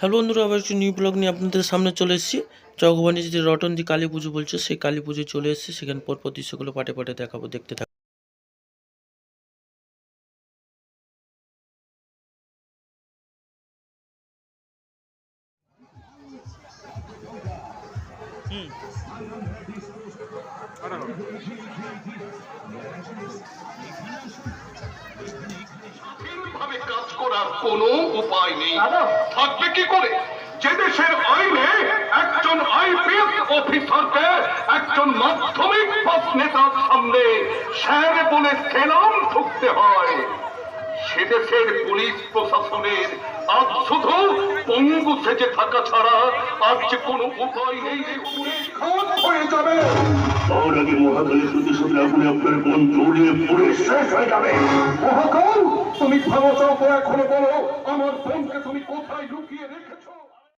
Hello বন্ধুরা, আবার একটু নিউ ব্লগ নিয়ে আপনাদের সামনে চলে এসেছি। চকবানি যে রটন্দি কালী পুজো বলছে, সেই কালী পুজোয় চলে এসেছি। সেখানে পরপর দৃশ্যগুলো পাটে পাটে দেখাবো, দেখতে থাকো। ভাবে করার কোনো উপায় নেই। থাকবে কি করে? যে দেশের আইনে একজন আইপিএস অফিসারকে একজন মাধ্যমিক পাস নেতার সামনে স্যার বলে সেলাম ঠুকতে হয়। সে দেশের পুলিশ প্রশাসনের আজ শুধু পঙ্গু সেজে থাকা ছাড়া আর যে কোনো উপায় নেই। হয়ে যাবে। তার আগে মহাকালী প্রতিশোধের আগুনে আপনার মন জড়িয়ে পুড়ে শেষ হয়ে যাবে। মহাকাল তুমি চাও তো এখনও বলো আমার বোনকে তুমি কোথায় লুকিয়ে রেখে